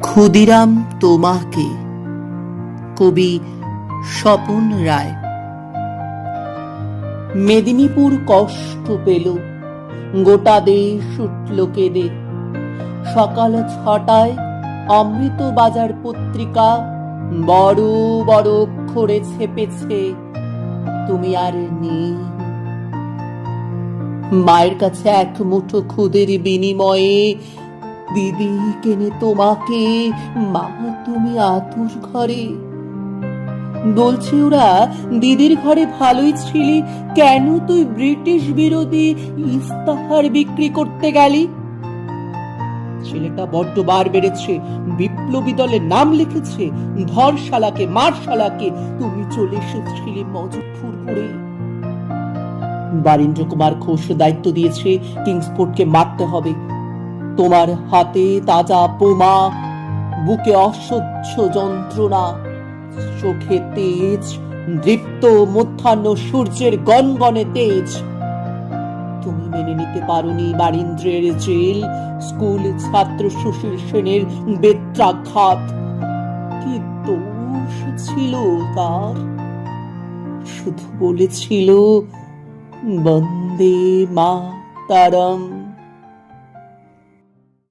ক্ষুদিরাম তোমাকে। কবি স্বপন রায়। মেদিনীপুর কষ্ট পেল, গোটা দেশ উঠল কেঁদে। সকাল ছটায় অমৃত বাজার পত্রিকা বড় বড় অক্ষরে ছেপেছে। তুমি আর নেই। মায়ের কাছে এক মুঠো খুদের বিনিময়ে দিদি কেনে তোমাকে মা তুমি আতুর ঘরে। বলছে ওরা, দিদির ঘরে ভালোই ছিলি, কেন তুই ব্রিটিশ বিরোধী ইস্তাহার বিক্রি করতে গেলি? ছেলেটা বড্ড বার বেড়েছে, বিপ্লবী দলে নাম লিখেছে ধরশালাকে মারশালাকে, তুমি চলে এসেছিলে মজফরপুরে বারীন্দ্র কুমার ঘোষ দায়িত্ব দিয়েছে কিংসফোর্ডকে মারতে হবে। তোমার হাতে তাজা পোমা বুকে অসহ্য যন্ত্রণা, চোখে তেজ, দীপ্ত মধ্যাহ্ন সূর্যের গনগনে তেজ। তুমি মেনে নিতে পারোনি বারীন্দ্রের জেল, স্কুল ছাত্র সুশীল সেনের বেত্রাঘাত। কি দোষ ছিল তার? শুধু বলেছিল, বন্দে মা তারম